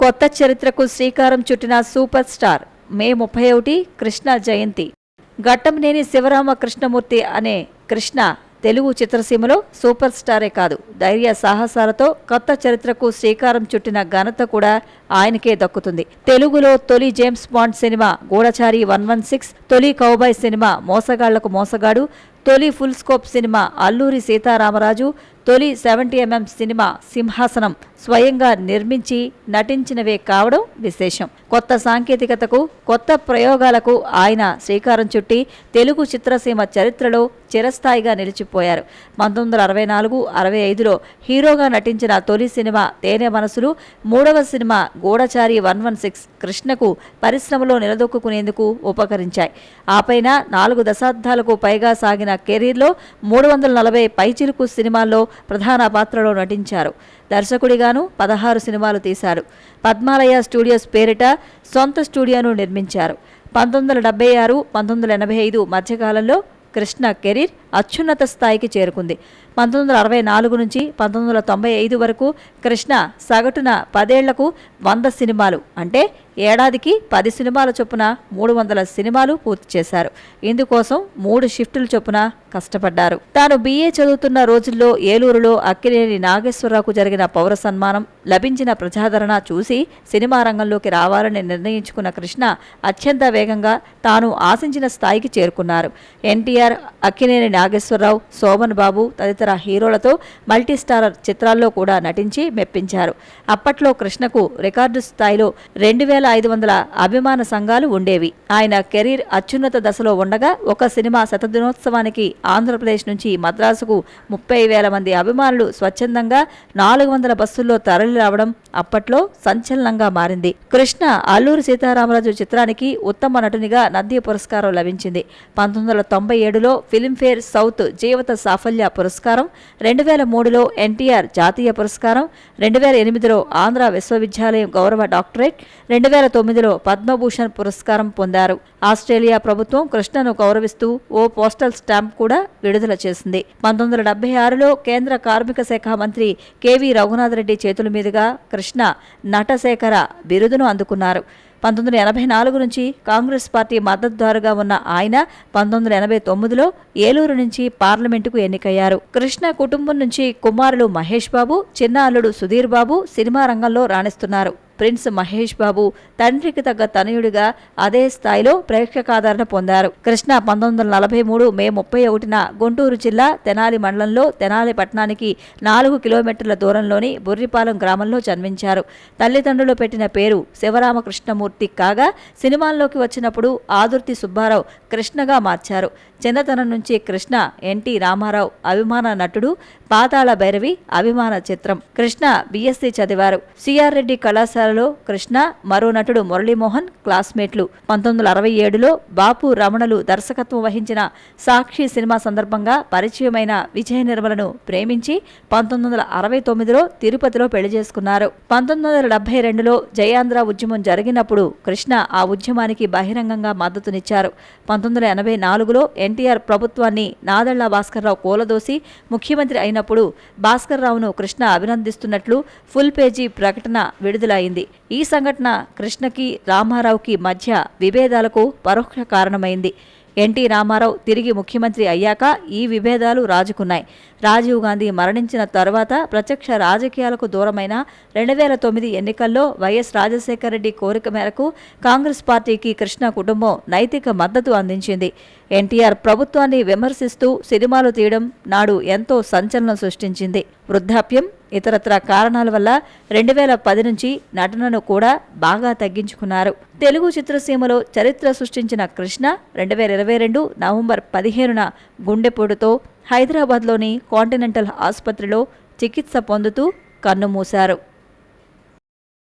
కొత్త చరిత్రకు శ్రీకారం చుట్టిన సూపర్ స్టార్ మే ముప్పై ఒకటి కృష్ణ జయంతి. ఘట్టంనేని శివరామ కృష్ణమూర్తి అనే కృష్ణ తెలుగు చిత్రసీమలో సూపర్ స్టారే కాదు. ధైర్య సాహసాలతో కొత్త చరిత్రకు శ్రీకారం చుట్టిన ఘనత కూడా ఆయనకే దక్కుతుంది. తెలుగులో తొలి జేమ్స్ బాండ్ సినిమా గూఢచారి వన్ వన్ సిక్స్ తొలి కౌబాయ్ సినిమా మోసగాళ్ళకు మోసగాడు తొలి full scope cinema Alluri Sitaramaraju తొలి సెవెంటీ ఎంఎం సినిమా సింహాసనం స్వయంగా నిర్మించి నటించినవే కావడం విశేషం. కొత్త సాంకేతికతకు కొత్త ప్రయోగాలకు ఆయన శ్రీకారం చుట్టి తెలుగు చిత్రసీమ చరిత్రలో చిరస్థాయిగా నిలిచిపోయారు. పంతొమ్మిది వందల అరవై నాలుగు అరవై ఐదులో హీరోగా నటించిన తొలి సినిమా తేనె మనసులు మూడవ సినిమా గూఢచారి వన్ వన్ సిక్స్ కృష్ణకు పరిశ్రమలో నిలదొక్కునేందుకు ఉపకరించాయి. ఆపైన నాలుగు దశాబ్దాలకు పైగా సాగిన కెరీర్లో మూడు వందల నలభై పైచిలుకు సినిమాల్లో ప్రధాన పాత్రలో నటించారు. దర్శకుడిగాను పదహారు సినిమాలు తీశారు. పద్మాలయ స్టూడియోస్ పేరిట సొంత స్టూడియోను నిర్మించారు. పంతొమ్మిది వందల డెబ్బై ఆరు పంతొమ్మిది వందల ఎనభై ఐదు మధ్యకాలంలో కృష్ణ కెరీర్ అత్యున్నత స్థాయికి చేరుకుంది. పంతొమ్మిది వందల అరవై నాలుగు నుంచి పంతొమ్మిది వందల తొంభై ఐదు వరకు కృష్ణ సగటున పదేళ్ళకు వంద సినిమాలు అంటే ఏడాదికి పది సినిమాల చొప్పున మూడు వందల సినిమాలు పూర్తి చేశారు. ఇందుకోసం మూడు షిఫ్టుల చొప్పున కష్టపడ్డారు. తాను బీఏ చదువుతున్న రోజుల్లో ఏలూరులో అక్కినేని నాగేశ్వరరావుకు జరిగిన పౌర సన్మానం లభించిన ప్రజాదరణ చూసి సినిమా రంగంలోకి రావాలని నిర్ణయించుకున్న కృష్ణ అత్యంత వేగంగా తాను ఆశించిన స్థాయికి చేరుకున్నారు. ఎన్టీఆర్ అక్కినేని నాగేశ్వరరావు శోభన్ బాబు తదితర హీరోలతో మల్టీస్టారర్ చిత్రాల్లో కూడా నటించి మెప్పించారు. అప్పట్లో కృష్ణకు రికార్డు స్థాయిలో రెండు వేల ఐదు వందల అభిమాన సంఘాలు ఉండేవి. ఆయన కెరీర్ అత్యున్నత దశలో ఉండగా ఒక సినిమా శతదినోత్సవానికి ఆంధ్రప్రదేశ్ నుంచి మద్రాసుకు ముప్పై వేల మంది అభిమానులు స్వచ్ఛందంగా నాలుగు వందల బస్సుల్లో తరలి రావడం అప్పట్లో సంచలనంగా మారింది. కృష్ణ అల్లూరి సీతారామరాజు చిత్రానికి ఉత్తమ నటునిగా నంది పురస్కారం లభించింది. పంతొమ్మిది వందల తొంభై ఏడులో ఫిల్మ్ఫేర్ సౌత్ జీవిత సాఫల్య పురస్కారం రెండు వేల మూడులో ఎన్టీఆర్ జాతీయ పురస్కారం రెండు వేల ఎనిమిదిలో ఆంధ్ర విశ్వవిద్యాలయం గౌరవ డాక్టరేట్ రెండు వేల తొమ్మిదిలో పద్మభూషణ్ పురస్కారం పొందారు. ఆస్ట్రేలియా ప్రభుత్వం కృష్ణను గౌరవిస్తూ ఓ పోస్టల్ స్టాంప్ కూడా విడుదల చేసింది. పంతొమ్మిది వందల డెబ్బై ఆరులో కేంద్ర కార్మిక శాఖ మంత్రి కెవి రఘునాథరెడ్డి చేతుల మీదుగా కృష్ణ నటశేఖర బిరుదును అందుకున్నారు. పంతొమ్మిది వందల ఎనభై నాలుగు నుంచి కాంగ్రెస్ పార్టీ మద్దతుదారుగా ఉన్న ఆయన పంతొమ్మిది వందల ఎనభై తొమ్మిదిలో ఏలూరు నుంచి పార్లమెంటుకు ఎన్నికయ్యారు. కృష్ణ కుటుంబం నుంచి కుమారులు మహేష్ బాబు చిన్న అల్లుడు సుధీర్ బాబు సినిమా రంగంలో రాణిస్తున్నారు. ప్రిన్స్ మహేష్ బాబు తండ్రికి తగ్గ తనయుడిగా అదే స్థాయిలో ప్రేక్షకాదరణ పొందారు. కృష్ణ పంతొమ్మిది వందల నలభై మూడు మే ముప్పై ఒకటిన గుంటూరు జిల్లా తెనాలి మండలంలో తెనాలి పట్టణానికి నాలుగు కిలోమీటర్ల దూరంలోని బుర్రిపాలెం గ్రామంలో జన్మించారు. తల్లిదండ్రులు పెట్టిన పేరు శివరామకృష్ణమూర్తి కాగా సినిమాల్లోకి వచ్చినప్పుడు ఆదుర్తి సుబ్బారావు కృష్ణగా మార్చారు. చిన్నతనం నుంచి కృష్ణ ఎన్టీ రామారావు అభిమాన నటుడు పాతాళ భైరవి అభిమాన చిత్రం. కృష్ణ బీఎస్సీ చదివారు. సిఆర్ రెడ్డి కళాశాలలో కృష్ణ మరో నటుడు మురళీమోహన్ క్లాస్మేట్లు. పంతొమ్మిది వందల అరవై ఏడులో బాపు రమణలు దర్శకత్వం వహించిన సాక్షి సినిమా సందర్భంగా పరిచయమైన విజయ నిర్మలను ప్రేమించి పంతొమ్మిది వందల అరవై తొమ్మిదిలో తిరుపతిలో పెళ్ళి చేసుకున్నారు. పంతొమ్మిది వందల డెబ్బై రెండులో జయాంధ్ర ఉద్యమం జరిగినప్పుడు కృష్ణ ఆ ఉద్యమానికి బహిరంగంగా మద్దతునిచ్చారు. పంతొమ్మిది వందల ఎనభై నాలుగులో ఎన్టీఆర్ ప్రభుత్వాన్ని నాదళ్ళ భాస్కర్రావు కూలదోసి ముఖ్యమంత్రి అయినప్పుడు భాస్కర్రావును కృష్ణ అభినందిస్తున్నట్లు ఫుల్ పేజీ ప్రకటన విడుదలైంది. ఈ సంఘటన కృష్ణకి రామారావుకి మధ్య విభేదాలకు పరోక్ష కారణమైంది. ఎన్టీ రామారావు తిరిగి ముఖ్యమంత్రి అయ్యాక ఈ విభేదాలు రాజుకున్నాయి. రాజీవ్ గాంధీ మరణించిన తర్వాత ప్రత్యక్ష రాజకీయాలకు దూరమైన రెండు వేల తొమ్మిది ఎన్నికల్లో వైఎస్ రాజశేఖర రెడ్డి కోరిక మేరకు కాంగ్రెస్ పార్టీకి కృష్ణ కుటుంబం నైతిక మద్దతు అందించింది. ఎన్టీఆర్ ప్రభుత్వాన్ని విమర్శిస్తూ సినిమాలు తీయడం నాడు ఎంతో సంచలనం సృష్టించింది. వృద్ధాప్యం ఇతరత్ర కారణాల వల్ల రెండు వేల పది నుంచి నటనను కూడా బాగా తగ్గించుకున్నారు. తెలుగు చిత్రసీమలో చరిత్ర సృష్టించిన కృష్ణ రెండు వేల ఇరవై రెండు నవంబర్ పదిహేనున గుండెపోటుతో హైదరాబాద్లోని కాంటినెంటల్ ఆసుపత్రిలో చికిత్స పొందుతూ కన్నుమూశారు